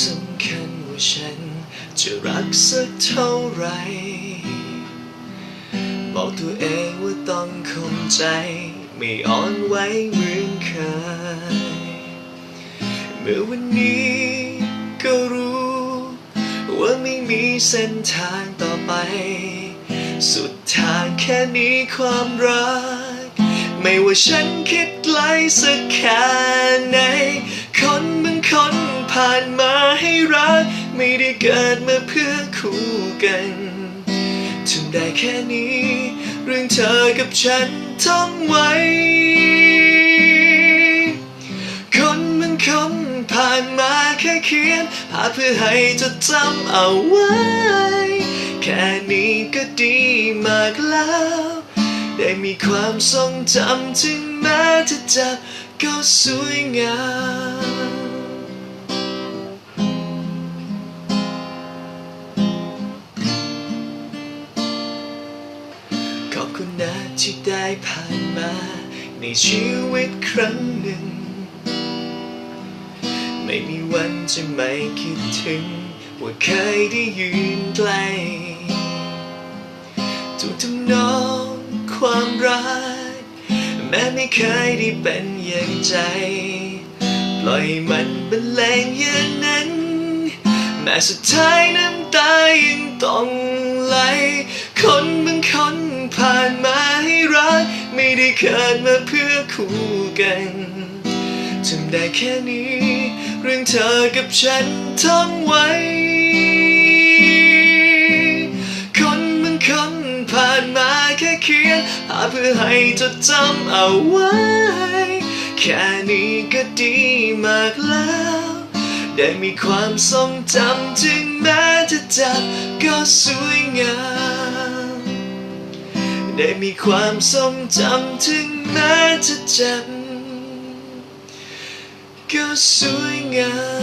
สำคัญว่าฉันจะรักสักเท่าไร บอกตัวเองว่าต้องคงใจ ไม่อ่อนไหวเหมือนเคย เมื่อวันนี้ก็รู้ ว่าไม่มีเส้นทางต่อไป สุดทางแค่นี้ความรัก ไม่ว่าฉันคิดไกลสักแค่ไหนคนบางคนผ่านมา ไม่ได้เกิดมาเพื่อคู่กันทำได้แค่นี้ เรื่องเธอกับฉันท่องไว้ คนมันคงผ่านมาแค่เขียนภาพเพื่อให้จดจำเอาไว้ แค่นี้ก็ดีมากแล้ว ได้มีความทรงจำถึงแม้จะจับก็สวยงาม ที่ได้ผ่านมาในชีวิตครั้งหนึ่ง ไม่มีวันจะไม่คิดถึง ว่าเคยได้ยืนใกล้ทุกทำนองความรัก แม้ไม่เคยได้เป็นอย่างใจ ปล่อยมันบรรเลงอย่างนั้น แม้สุดท้ายน้ำตายังต้องไหลคนบางคนผ่าน เกิดมาเพื่อคู่กันทำได้แค่นี้ เรื่องเธอกับฉันท่องไว้ คนบางคนผ่านมาแค่เขียนภาเพื่อให้จดจำเอาไว้ แค่นี้ก็ดีมากแล้ว ได้มีความทรงจำถึงแม้จะจับก็สวยงาม ได้มีความทรงจำถึงแม้จะเจ็บก็สวยงาม